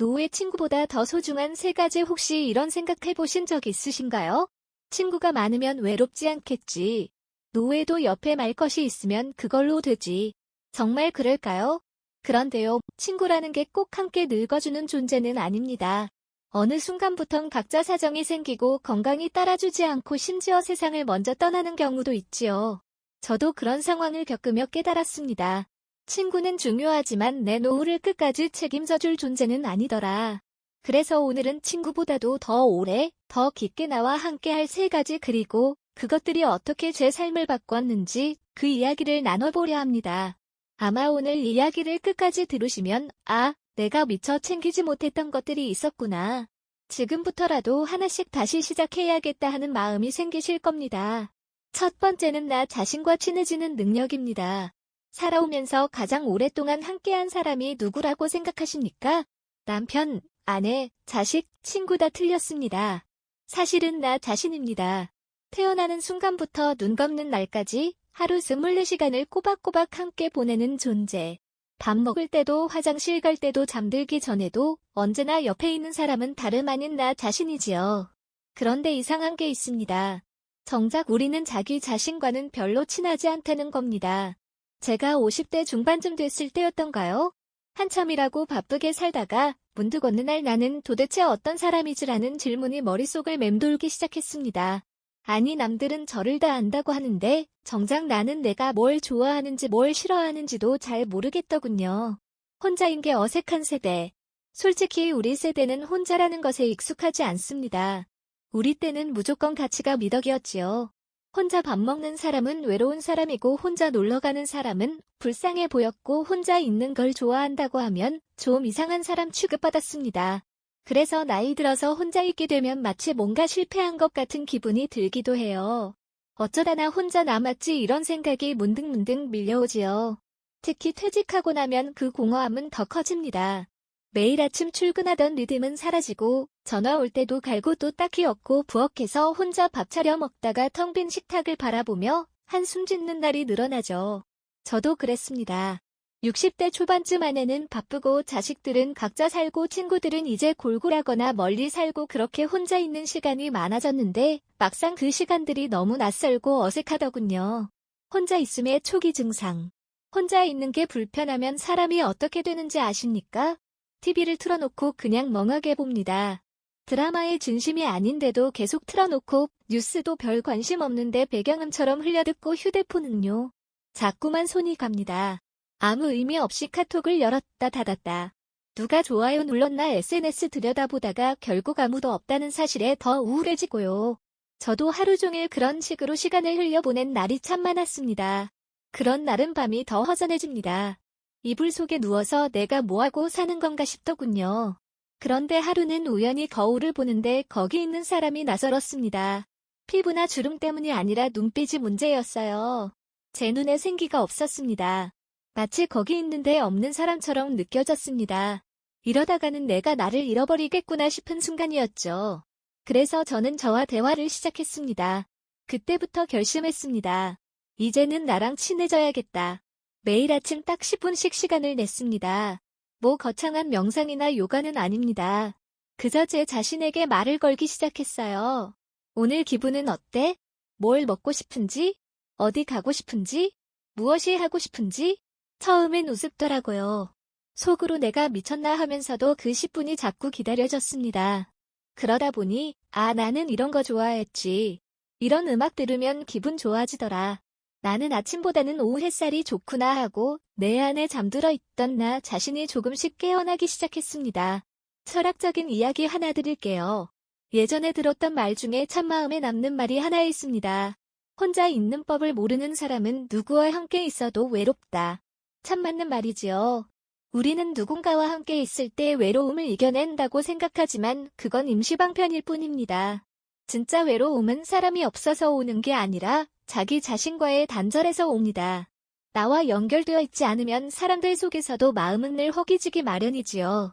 노후의 친구보다 더 소중한 세 가지 혹시 이런 생각해 보신 적 있으신가요? 친구가 많으면 외롭지 않겠지. 노후에도 옆에 말 것이 있으면 그걸로 되지. 정말 그럴까요? 그런데요, 친구라는 게 꼭 함께 늙어주는 존재는 아닙니다. 어느 순간부턴 각자 사정이 생기고 건강이 따라주지 않고 심지어 세상을 먼저 떠나는 경우도 있지요. 저도 그런 상황을 겪으며 깨달았습니다. 친구는 중요하지만 내 노후를 끝까지 책임져줄 존재는 아니더라. 그래서 오늘은 친구보다도 더 오래, 더 깊게 나와 함께 할 세 가지 그리고 그것들이 어떻게 제 삶을 바꿨는지 그 이야기를 나눠보려 합니다. 아마 오늘 이야기를 끝까지 들으시면 아, 내가 미처 챙기지 못했던 것들이 있었구나. 지금부터라도 하나씩 다시 시작해야겠다 하는 마음이 생기실 겁니다. 첫 번째는 나 자신과 친해지는 능력입니다. 살아오면서 가장 오랫동안 함께한 사람이 누구라고 생각하십니까? 남편, 아내, 자식, 친구 다 틀렸습니다. 사실은 나 자신입니다. 태어나는 순간부터 눈 감는 날까지 하루 24시간을 꼬박꼬박 함께 보내는 존재. 밥 먹을 때도 화장실 갈 때도 잠들기 전에도 언제나 옆에 있는 사람은 다름 아닌 나 자신이지요. 그런데 이상한 게 있습니다. 정작 우리는 자기 자신과는 별로 친하지 않다는 겁니다. 제가 50대 중반쯤 됐을 때였던가요? 한참이라고 바쁘게 살다가 문득 어느 날 나는 도대체 어떤 사람이지라는 질문이 머릿속을 맴돌기 시작했습니다. 아니 남들은 저를 다 안다고 하는데 정작 나는 내가 뭘 좋아하는지 뭘 싫어하는지도 잘 모르겠더군요. 혼자인 게 어색한 세대. 솔직히 우리 세대는 혼자라는 것에 익숙하지 않습니다. 우리 때는 무조건 가치가 미덕이었지요. 혼자 밥 먹는 사람은 외로운 사람이고 혼자 놀러 가는 사람은 불쌍해 보였고 혼자 있는 걸 좋아한다고 하면 좀 이상한 사람 취급받았습니다. 그래서 나이 들어서 혼자 있게 되면 마치 뭔가 실패한 것 같은 기분이 들기도 해요. 어쩌다 나 혼자 남았지 이런 생각이 문득문득 밀려오지요. 특히 퇴직하고 나면 그 공허함은 더 커집니다. 매일 아침 출근하던 리듬은 사라지고 전화 올 때도 갈고 또 딱히 없고 부엌에서 혼자 밥 차려 먹다가 텅 빈 식탁을 바라보며 한숨 짓는 날이 늘어나죠. 저도 그랬습니다. 60대 초반쯤 안에는 바쁘고 자식들은 각자 살고 친구들은 이제 골골하거나 멀리 살고 그렇게 혼자 있는 시간이 많아졌는데 막상 그 시간들이 너무 낯설고 어색하더군요. 혼자 있음의 초기 증상. 혼자 있는 게 불편하면 사람이 어떻게 되는지 아십니까? TV를 틀어놓고 그냥 멍하게 봅니다. 드라마의 진심이 아닌데도 계속 틀어놓고 뉴스도 별 관심 없는데 배경음처럼 흘려듣고 휴대폰은요. 자꾸만 손이 갑니다. 아무 의미 없이 카톡을 열었다 닫았다. 누가 좋아요 눌렀나 SNS 들여다보다가 결국 아무도 없다는 사실에 더 우울해지고요. 저도 하루 종일 그런 식으로 시간을 흘려보낸 날이 참 많았습니다. 그런 날은 밤이 더 허전해집니다. 이불 속에 누워서 내가 뭐하고 사는 건가 싶더군요. 그런데 하루는 우연히 거울을 보는데 거기 있는 사람이 낯설었습니다. 피부나 주름 때문이 아니라 눈빛이 문제였어요. 제 눈에 생기가 없었습니다. 마치 거기 있는데 없는 사람처럼 느껴졌습니다. 이러다가는 내가 나를 잃어버리겠구나 싶은 순간이었죠. 그래서 저는 저와 대화를 시작했습니다. 그때부터 결심했습니다. 이제는 나랑 친해져야겠다. 매일 아침 딱 10분씩 시간을 냈습니다. 뭐 거창한 명상이나 요가는 아닙니다. 그저 제 자신에게 말을 걸기 시작했어요. 오늘 기분은 어때? 뭘 먹고 싶은지? 어디 가고 싶은지? 무엇이 하고 싶은지? 처음엔 우습더라고요. 속으로 내가 미쳤나 하면서도 그 10분이 자꾸 기다려졌습니다. 그러다 보니, 아, 나는 이런 거 좋아했지. 이런 음악 들으면 기분 좋아지더라. 나는 아침보다는 오후 햇살이 좋구나 하고 내 안에 잠들어 있던 나 자신이 조금씩 깨어나기 시작했습니다. 철학적인 이야기 하나 드릴게요. 예전에 들었던 말 중에 참마음에 남는 말이 하나 있습니다. 혼자 있는 법을 모르는 사람은 누구와 함께 있어도 외롭다. 참 맞는 말이지요. 우리는 누군가와 함께 있을 때 외로움을 이겨낸다고 생각하지만 그건 임시방편일 뿐입니다. 진짜 외로움은 사람이 없어서 오는 게 아니라 자기 자신과의 단절에서 옵니다. 나와 연결되어 있지 않으면 사람들 속에서도 마음은 늘 허기지기 마련이지요.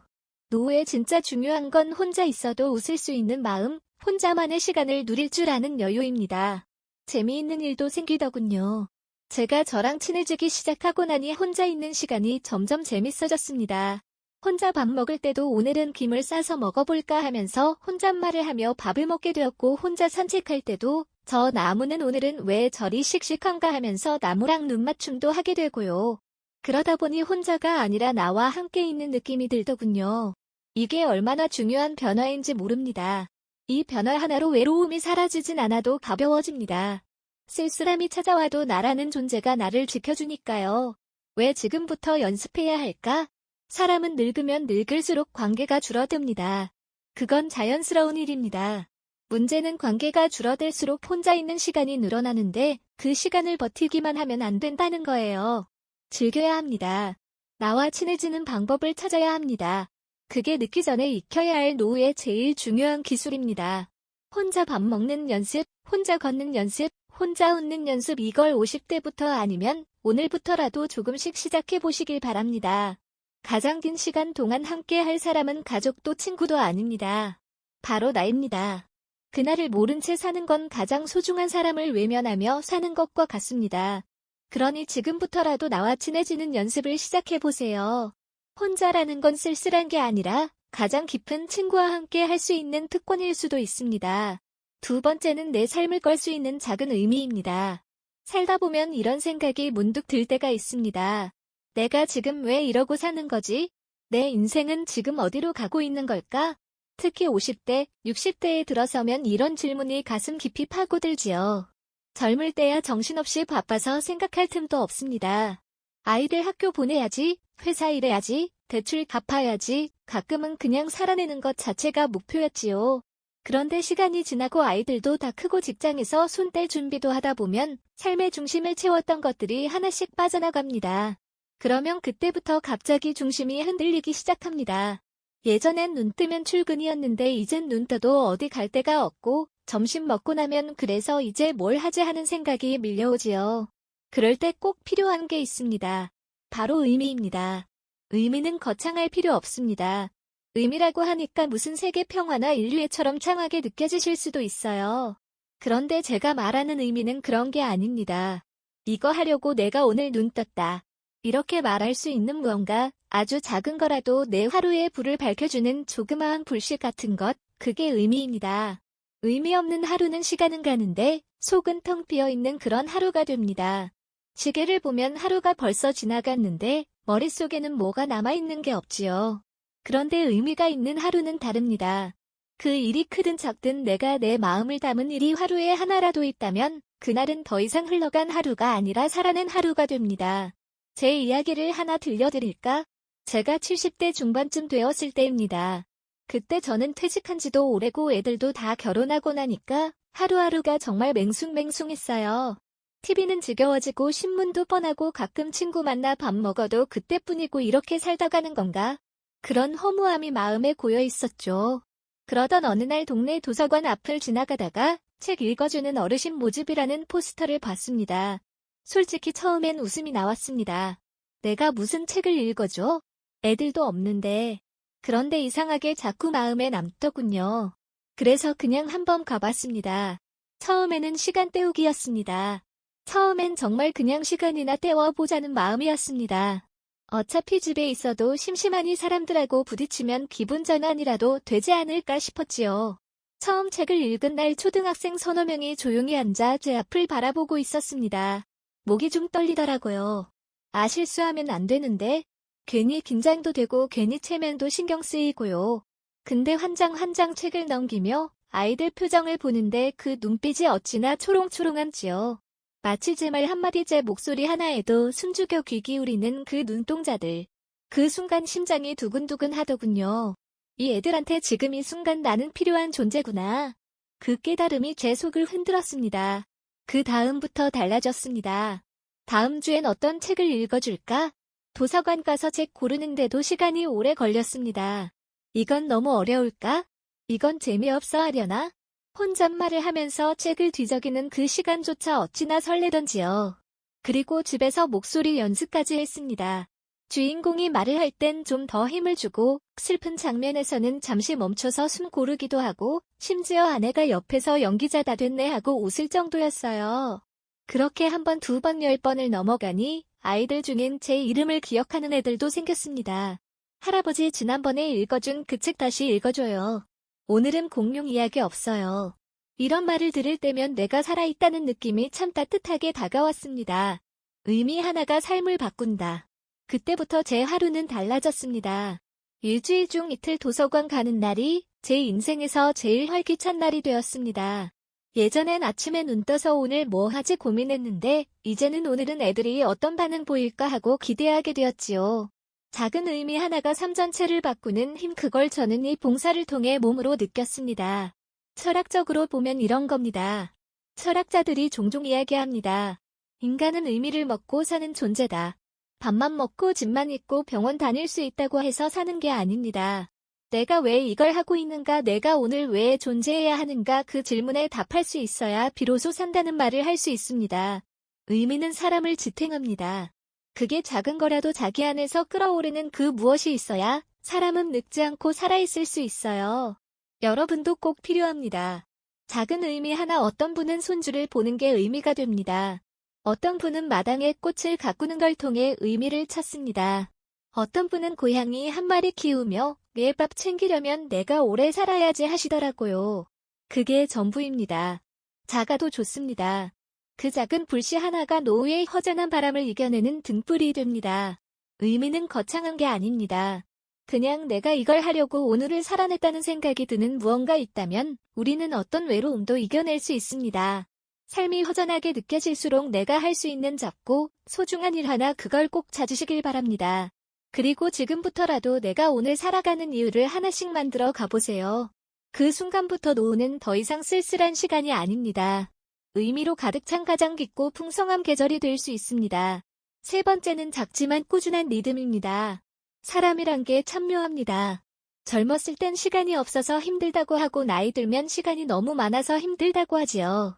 노후에 진짜 중요한 건 혼자 있어도 웃을 수 있는 마음, 혼자만의 시간을 누릴 줄 아는 여유입니다. 재미있는 일도 생기더군요. 제가 저랑 친해지기 시작하고 나니 혼자 있는 시간이 점점 재밌어졌습니다. 혼자 밥 먹을 때도 오늘은 김을 싸서 먹어볼까 하면서 혼잣말을 하며 밥을 먹게 되었고 혼자 산책할 때도 저 나무는 오늘은 왜 저리 씩씩한가 하면서 나무랑 눈맞춤도 하게 되고요. 그러다 보니 혼자가 아니라 나와 함께 있는 느낌이 들더군요. 이게 얼마나 중요한 변화인지 모릅니다. 이 변화 하나로 외로움이 사라지진 않아도 가벼워집니다. 쓸쓸함이 찾아와도 나라는 존재가 나를 지켜주니까요. 왜 지금부터 연습해야 할까? 사람은 늙으면 늙을수록 관계가 줄어듭니다. 그건 자연스러운 일입니다. 문제는 관계가 줄어들수록 혼자 있는 시간이 늘어나는데 그 시간을 버티기만 하면 안 된다는 거예요. 즐겨야 합니다. 나와 친해지는 방법을 찾아야 합니다. 그게 늦기 전에 익혀야 할 노후의 제일 중요한 기술입니다. 혼자 밥 먹는 연습, 혼자 걷는 연습, 혼자 웃는 연습 이걸 50대부터 아니면 오늘부터라도 조금씩 시작해 보시길 바랍니다. 가장 긴 시간 동안 함께 할 사람은 가족도 친구도 아닙니다. 바로 나입니다. 그날을 모른 채 사는 건 가장 소중한 사람을 외면하며 사는 것과 같습니다. 그러니 지금부터라도 나와 친해지는 연습을 시작해 보세요. 혼자라는 건 쓸쓸한 게 아니라 가장 깊은 친구와 함께 할 수 있는 특권일 수도 있습니다. 두 번째는 내 삶을 걸 수 있는 작은 의미입니다. 살다 보면 이런 생각이 문득 들 때가 있습니다. 내가 지금 왜 이러고 사는 거지? 내 인생은 지금 어디로 가고 있는 걸까? 특히 50대, 60대에 들어서면 이런 질문이 가슴 깊이 파고들지요. 젊을 때야 정신없이 바빠서 생각할 틈도 없습니다. 아이들 학교 보내야지, 회사 일해야지, 대출 갚아야지, 가끔은 그냥 살아내는 것 자체가 목표였지요. 그런데 시간이 지나고 아이들도 다 크고 직장에서 손 뗄 준비도 하다 보면 삶의 중심을 채웠던 것들이 하나씩 빠져나갑니다. 그러면 그때부터 갑자기 중심이 흔들리기 시작합니다. 예전엔 눈 뜨면 출근이었는데 이젠 눈 떠도 어디 갈 데가 없고 점심 먹고 나면 그래서 이제 뭘 하지 하는 생각이 밀려오지요. 그럴 때 꼭 필요한 게 있습니다. 바로 의미입니다. 의미는 거창할 필요 없습니다. 의미라고 하니까 무슨 세계 평화나 인류애처럼 창하게 느껴지실 수도 있어요. 그런데 제가 말하는 의미는 그런 게 아닙니다. 이거 하려고 내가 오늘 눈 떴다. 이렇게 말할 수 있는 무언가 아주 작은 거라도 내 하루의 불을 밝혀주는 조그마한 불씨 같은 것, 그게 의미입니다. 의미 없는 하루는 시간은 가는데 속은 텅 비어 있는 그런 하루가 됩니다. 시계를 보면 하루가 벌써 지나갔는데 머릿속에는 뭐가 남아있는 게 없지요. 그런데 의미가 있는 하루는 다릅니다. 그 일이 크든 작든 내가 내 마음을 담은 일이 하루에 하나라도 있다면 그날은 더 이상 흘러간 하루가 아니라 살아낸 하루가 됩니다. 제 이야기를 하나 들려드릴까? 제가 70대 중반쯤 되었을 때입니다. 그때 저는 퇴직한 지도 오래고 애들도 다 결혼하고 나니까 하루하루가 정말 맹숭맹숭했어요. TV는 지겨워지고 신문도 뻔하고 가끔 친구 만나 밥 먹어도 그때뿐이고 이렇게 살다 가는 건가? 그런 허무함이 마음에 고여 있었죠. 그러던 어느 날 동네 도서관 앞을 지나가다가 책 읽어주는 어르신 모집이라는 포스터를 봤습니다. 솔직히 처음엔 웃음이 나왔습니다. 내가 무슨 책을 읽어줘? 애들도 없는데. 그런데 이상하게 자꾸 마음에 남더군요. 그래서 그냥 한번 가봤습니다. 처음에는 시간 때우기였습니다. 처음엔 정말 그냥 시간이나 때워보자는 마음이었습니다. 어차피 집에 있어도 심심하니 사람들하고 부딪히면 기분 전환이라도 되지 않을까 싶었지요. 처음 책을 읽은 날 초등학생 서너 명이 조용히 앉아 제 앞을 바라보고 있었습니다. 목이 좀 떨리더라고요. 아 실수하면 안 되는데 괜히 긴장도 되고 괜히 체면도 신경 쓰이고요. 근데 한 장 한 장 책을 넘기며 아이들 표정을 보는데 그 눈빛이 어찌나 초롱초롱한지요. 마치 제 말 한마디 제 목소리 하나에도 숨죽여 귀 기울이는 그 눈동자들. 그 순간 심장이 두근두근 하더군요. 이 애들한테 지금 이 순간 나는 필요한 존재구나. 그 깨달음이 제 속을 흔들었습니다. 그 다음부터 달라졌습니다. 다음 주엔 어떤 책을 읽어줄까? 도서관 가서 책 고르는데도 시간이 오래 걸렸습니다. 이건 너무 어려울까? 이건 재미없어 하려나? 혼잣말을 하면서 책을 뒤적이는 그 시간조차 어찌나 설레던지요. 그리고 집에서 목소리 연습까지 했습니다. 주인공이 말을 할 땐 좀 더 힘을 주고 슬픈 장면에서는 잠시 멈춰서 숨 고르기도 하고 심지어 아내가 옆에서 연기자 다 됐네 하고 웃을 정도였어요. 그렇게 한 번, 두 번, 열 번을 넘어가니 아이들 중엔 제 이름을 기억하는 애들도 생겼습니다. 할아버지 지난번에 읽어준 그 책 다시 읽어줘요. 오늘은 공룡 이야기 없어요. 이런 말을 들을 때면 내가 살아있다는 느낌이 참 따뜻하게 다가왔습니다. 의미 하나가 삶을 바꾼다. 그때부터 제 하루는 달라졌습니다. 일주일 중 이틀 도서관 가는 날이 제 인생에서 제일 활기찬 날이 되었습니다. 예전엔 아침에 눈 떠서 오늘 뭐 하지 고민했는데 이제는 오늘은 애들이 어떤 반응 보일까 하고 기대하게 되었지요. 작은 의미 하나가 삶 전체를 바꾸는 힘 그걸 저는 이 봉사를 통해 몸으로 느꼈습니다. 철학적으로 보면 이런 겁니다. 철학자들이 종종 이야기합니다. 인간은 의미를 먹고 사는 존재다. 밥만 먹고 집만 있고 병원 다닐 수 있다고 해서 사는 게 아닙니다. 내가 왜 이걸 하고 있는가, 내가 오늘 왜 존재해야 하는가 그 질문에 답할 수 있어야 비로소 산다는 말을 할 수 있습니다. 의미는 사람을 지탱합니다. 그게 작은 거라도 자기 안에서 끌어오르는 그 무엇이 있어야 사람은 늙지 않고 살아있을 수 있어요. 여러분도 꼭 필요합니다. 작은 의미 하나 어떤 분은 손주를 보는 게 의미가 됩니다. 어떤 분은 마당에 꽃을 가꾸는 걸 통해 의미를 찾습니다. 어떤 분은 고양이 한 마리 키우며 매일 밥 챙기려면 내가 오래 살아야지 하시더라고요. 그게 전부입니다. 작아도 좋습니다. 그 작은 불씨 하나가 노후의 허전한 바람을 이겨내는 등불이 됩니다. 의미는 거창한 게 아닙니다. 그냥 내가 이걸 하려고 오늘을 살아냈다는 생각이 드는 무언가 있다면 우리는 어떤 외로움도 이겨낼 수 있습니다. 삶이 허전하게 느껴질수록 내가 할 수 있는 작고 소중한 일 하나 그걸 꼭 찾으시길 바랍니다. 그리고 지금부터라도 내가 오늘 살아가는 이유를 하나씩 만들어 가보세요. 그 순간부터 노후는 더 이상 쓸쓸한 시간이 아닙니다. 의미로 가득 찬 가장 깊고 풍성한 계절이 될 수 있습니다. 세 번째는 작지만 꾸준한 리듬입니다. 사람이란 게 참묘합니다. 젊었을 땐 시간이 없어서 힘들다고 하고 나이 들면 시간이 너무 많아서 힘들다고 하지요.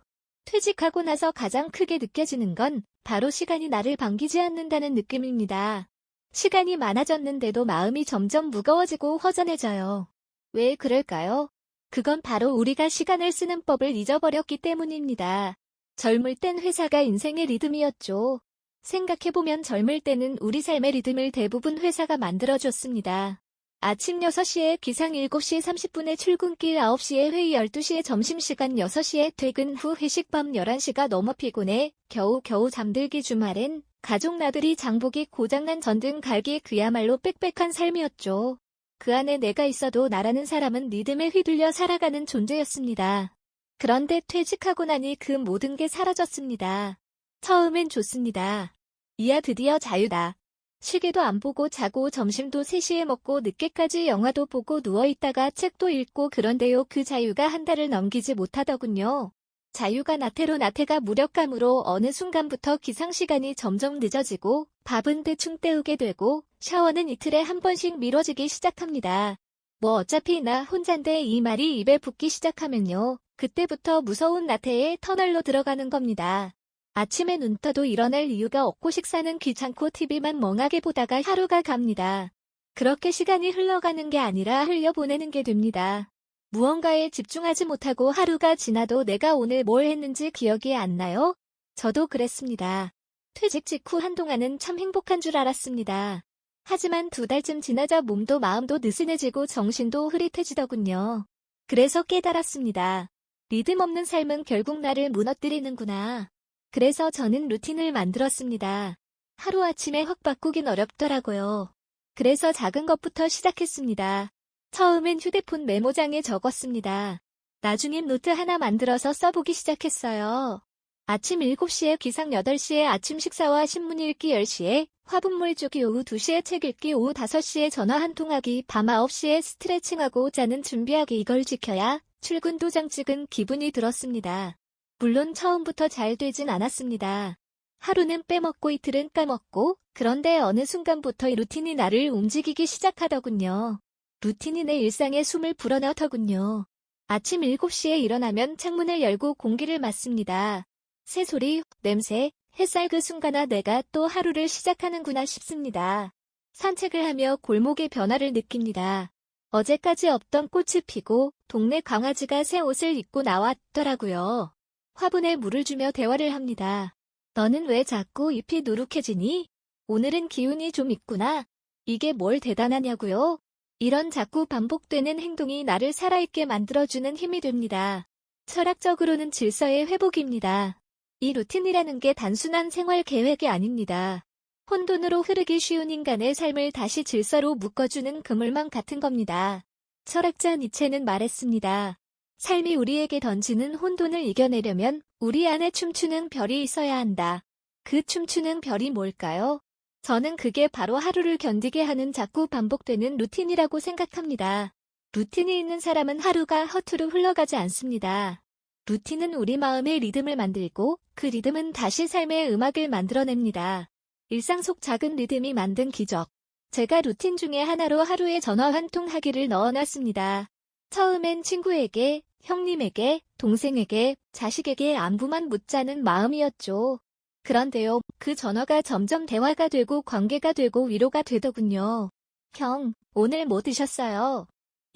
퇴직하고 나서 가장 크게 느껴지는 건 바로 시간이 나를 반기지 않는다는 느낌입니다. 시간이 많아졌는데도 마음이 점점 무거워지고 허전해져요. 왜 그럴까요? 그건 바로 우리가 시간을 쓰는 법을 잊어버렸기 때문입니다. 젊을 땐 회사가 인생의 리듬이었죠. 생각해보면 젊을 때는 우리 삶의 리듬을 대부분 회사가 만들어줬습니다. 아침 6시에 기상 7시 30분에 출근길 9시에 회의 12시에 점심시간 6시에 퇴근 후 회식 밤 11시가 넘어 피곤해 겨우겨우 잠들기 주말엔 가족 나들이 장보기 고장난 전등 갈기 그야말로 빽빽한 삶이었죠. 그 안에 내가 있어도 나라는 사람은 리듬에 휘둘려 살아가는 존재였습니다. 그런데 퇴직하고 나니 그 모든 게 사라졌습니다. 처음엔 좋습니다. 이야 드디어 자유다. 시계도 안 보고 자고 점심도 3시에 먹고 늦게까지 영화도 보고 누워있다가 책도 읽고 그런데요 그 자유가 한 달을 넘기지 못하더군요. 자유가 나태로 나태가 무력감으로 어느 순간부터 기상시간이 점점 늦어지고 밥은 대충 때우게 되고 샤워는 이틀에 한 번씩 미뤄지기 시작합니다. 뭐 어차피 나 혼잔데 이 말이 입에 붙기 시작하면요. 그때부터 무서운 나태의 터널로 들어가는 겁니다. 아침에 눈 떠도 일어날 이유가 없고 식사는 귀찮고 TV만 멍하게 보다가 하루가 갑니다. 그렇게 시간이 흘러가는 게 아니라 흘려보내는 게 됩니다. 무언가에 집중하지 못하고 하루가 지나도 내가 오늘 뭘 했는지 기억이 안 나요? 저도 그랬습니다. 퇴직 직후 한동안은 참 행복한 줄 알았습니다. 하지만 두 달쯤 지나자 몸도 마음도 느슨해지고 정신도 흐릿해지더군요. 그래서 깨달았습니다. 리듬 없는 삶은 결국 나를 무너뜨리는구나. 그래서 저는 루틴을 만들었습니다. 하루아침에 확 바꾸긴 어렵더라고요. 그래서 작은 것부터 시작했습니다. 처음엔 휴대폰 메모장에 적었습니다. 나중엔 노트 하나 만들어서 써보기 시작했어요. 아침 7시에 기상 8시에 아침 식사와 신문 읽기 10시에 화분물 주기 오후 2시에 책 읽기 오후 5시에 전화 한 통하기 밤 9시에 스트레칭하고 자는 준비하기 이걸 지켜야 출근 도장 찍은 기분이 들었습니다. 물론 처음부터 잘 되진 않았습니다. 하루는 빼먹고 이틀은 까먹고 그런데 어느 순간부터 이 루틴이 나를 움직이기 시작하더군요. 루틴이 내 일상에 숨을 불어넣더군요. 아침 7시에 일어나면 창문을 열고 공기를 맞습니다. 새소리, 냄새, 햇살 그 순간아 내가 또 하루를 시작하는구나 싶습니다. 산책을 하며 골목의 변화를 느낍니다. 어제까지 없던 꽃이 피고 동네 강아지가 새 옷을 입고 나왔더라고요. 화분에 물을 주며 대화를 합니다. 너는 왜 자꾸 잎이 누룩해지니? 오늘은 기운이 좀 있구나. 이게 뭘 대단하냐고요? 이런 자꾸 반복되는 행동이 나를 살아있게 만들어주는 힘이 됩니다. 철학적으로는 질서의 회복입니다. 이 루틴이라는 게 단순한 생활 계획이 아닙니다. 혼돈으로 흐르기 쉬운 인간의 삶을 다시 질서로 묶어주는 그물망 같은 겁니다. 철학자 니체는 말했습니다. 삶이 우리에게 던지는 혼돈을 이겨내려면 우리 안에 춤추는 별이 있어야 한다. 그 춤추는 별이 뭘까요? 저는 그게 바로 하루를 견디게 하는 자꾸 반복되는 루틴이라고 생각합니다. 루틴이 있는 사람은 하루가 허투루 흘러가지 않습니다. 루틴은 우리 마음의 리듬을 만들고 그 리듬은 다시 삶의 음악을 만들어냅니다. 일상 속 작은 리듬이 만든 기적. 제가 루틴 중에 하나로 하루에 전화 한 통 하기를 넣어놨습니다. 처음엔 친구에게, 형님에게, 동생에게, 자식에게 안부만 묻자는 마음이었죠. 그런데요, 그 전화가 점점 대화가 되고 관계가 되고 위로가 되더군요. 형, 오늘 뭐 드셨어요?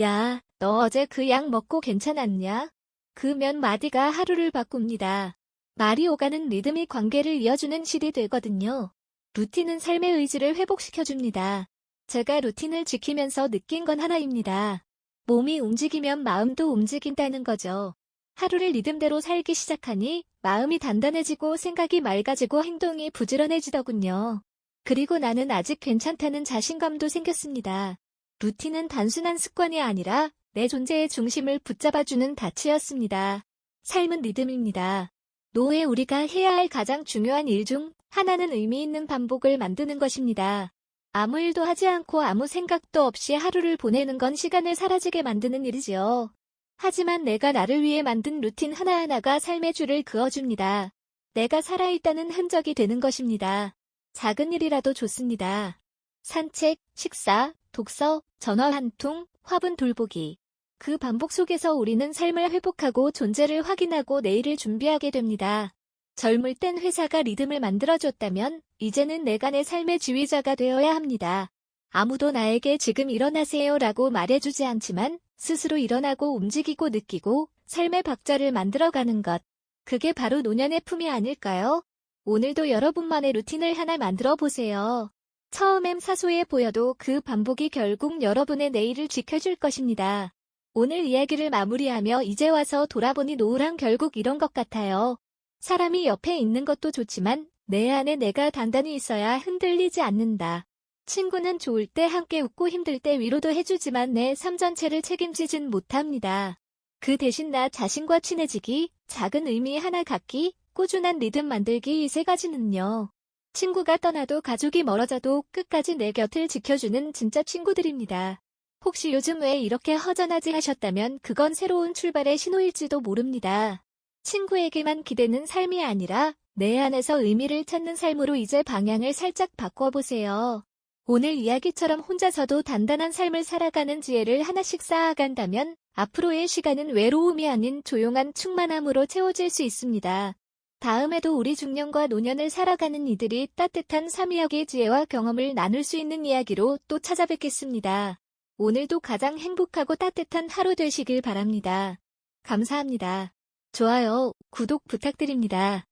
야, 너 어제 그 약 먹고 괜찮았냐? 그 몇 마디가 하루를 바꿉니다. 말이 오가는 리듬이 관계를 이어주는 실이 되거든요. 루틴은 삶의 의지를 회복시켜줍니다. 제가 루틴을 지키면서 느낀 건 하나입니다. 몸이 움직이면 마음도 움직인다는 거죠. 하루를 리듬대로 살기 시작하니 마음이 단단해지고 생각이 맑아지고 행동이 부지런해지더군요. 그리고 나는 아직 괜찮다는 자신감도 생겼습니다. 루틴은 단순한 습관이 아니라 내 존재의 중심을 붙잡아주는 닻이었습니다. 삶은 리듬입니다. 노후에 우리가 해야 할 가장 중요한 일 중 하나는 의미 있는 반복을 만드는 것입니다. 아무 일도 하지 않고 아무 생각도 없이 하루를 보내는 건 시간을 사라지게 만드는 일이지요. 하지만 내가 나를 위해 만든 루틴 하나하나가 삶의 줄을 그어줍니다. 내가 살아있다는 흔적이 되는 것입니다. 작은 일이라도 좋습니다. 산책, 식사, 독서, 전화 한 통, 화분 돌보기. 그 반복 속에서 우리는 삶을 회복하고 존재를 확인하고 내일을 준비하게 됩니다. 젊을 땐 회사가 리듬을 만들어줬다면 이제는 내가 내 삶의 지휘자가 되어야 합니다. 아무도 나에게 지금 일어나세요 라고 말해주지 않지만 스스로 일어나고 움직이고 느끼고 삶의 박자를 만들어가는 것. 그게 바로 노년의 품이 아닐까요? 오늘도 여러분만의 루틴을 하나 만들어 보세요. 처음엔 사소해 보여도 그 반복이 결국 여러분의 내일을 지켜줄 것입니다. 오늘 이야기를 마무리하며 이제 와서 돌아보니 노후란 결국 이런 것 같아요. 사람이 옆에 있는 것도 좋지만 내 안에 내가 단단히 있어야 흔들리지 않는다. 친구는 좋을 때 함께 웃고 힘들 때 위로도 해주지만 내 삶 전체를 책임지진 못합니다. 그 대신 나 자신과 친해지기, 작은 의미 하나 갖기, 꾸준한 리듬 만들기 이 세 가지는요. 친구가 떠나도 가족이 멀어져도 끝까지 내 곁을 지켜주는 진짜 친구들입니다. 혹시 요즘 왜 이렇게 허전하지 하셨다면 그건 새로운 출발의 신호일지도 모릅니다. 친구에게만 기대는 삶이 아니라 내 안에서 의미를 찾는 삶으로 이제 방향을 살짝 바꿔보세요. 오늘 이야기처럼 혼자서도 단단한 삶을 살아가는 지혜를 하나씩 쌓아간다면 앞으로의 시간은 외로움이 아닌 조용한 충만함으로 채워질 수 있습니다. 다음에도 우리 중년과 노년을 살아가는 이들이 따뜻한 삼위역의 지혜와 경험을 나눌 수 있는 이야기로 또 찾아뵙겠습니다. 오늘도 가장 행복하고 따뜻한 하루 되시길 바랍니다. 감사합니다. 좋아요, 구독 부탁드립니다.